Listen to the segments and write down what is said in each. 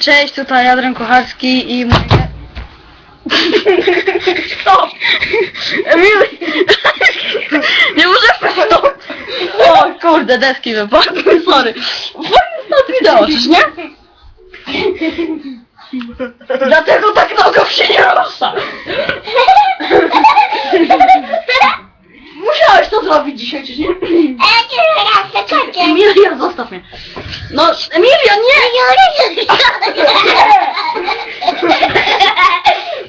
Cześć, tutaj Adrian Kocharski i moje... Stop! Emil! Nie muszę stop! O kurde, deski wypadły, sorry. Stop wideo, czyż nie? Dlatego tak nogą się nie rusza. Musiałeś to zrobić dzisiaj, czyż nie? Emilia, zostaw mnie. No, Emilia, nie!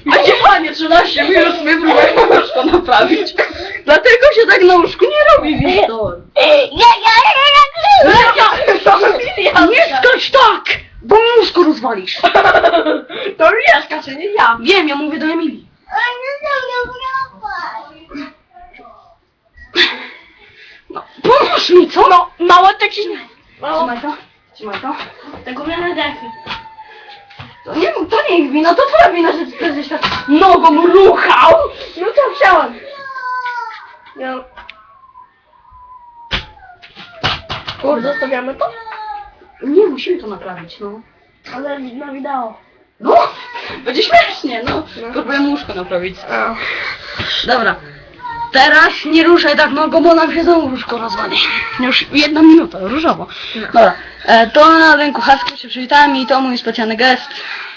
Będzie fajnie 13 minut my próbujemy łóżko naprawić. Dlatego się tak na łóżku nie robi, Wiktor. Nie skacz tak! Bo mi łóżko rozwalisz. To nie skacze, nie ja. Wiem, ja mówię do Emilii. No, pomóż mi, co? No, mało taki... Mało... Trzymaj to, trzymaj to. Tego mnie nadechy. To nie, to nie ich wina, to twoja wina, że ty żeś tak nogą ruchał. No to chciałam. No. Kurde, zostawiamy to? Nie, musimy to naprawić, no. Ale na wideo. No, będzie śmiesznie, no. Próbujemy łóżko naprawić. Dobra. Teraz nie ruszaj tak nogą, bo nam się znowu łóżko rozwali. Już jedna minuta, różowo. Dobra. E, to na rynku Hasku się przywitałem i to mój specjalny gest.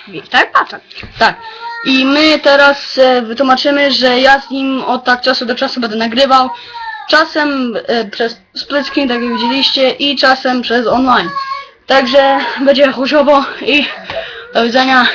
Wiktor Paczek. Tak. I my teraz e, wytłumaczymy, że ja z nim od tak czasu do czasu będę nagrywał. Czasem e, przez split screen, tak jak widzieliście, i czasem przez online. Także będzie chujowo i do widzenia.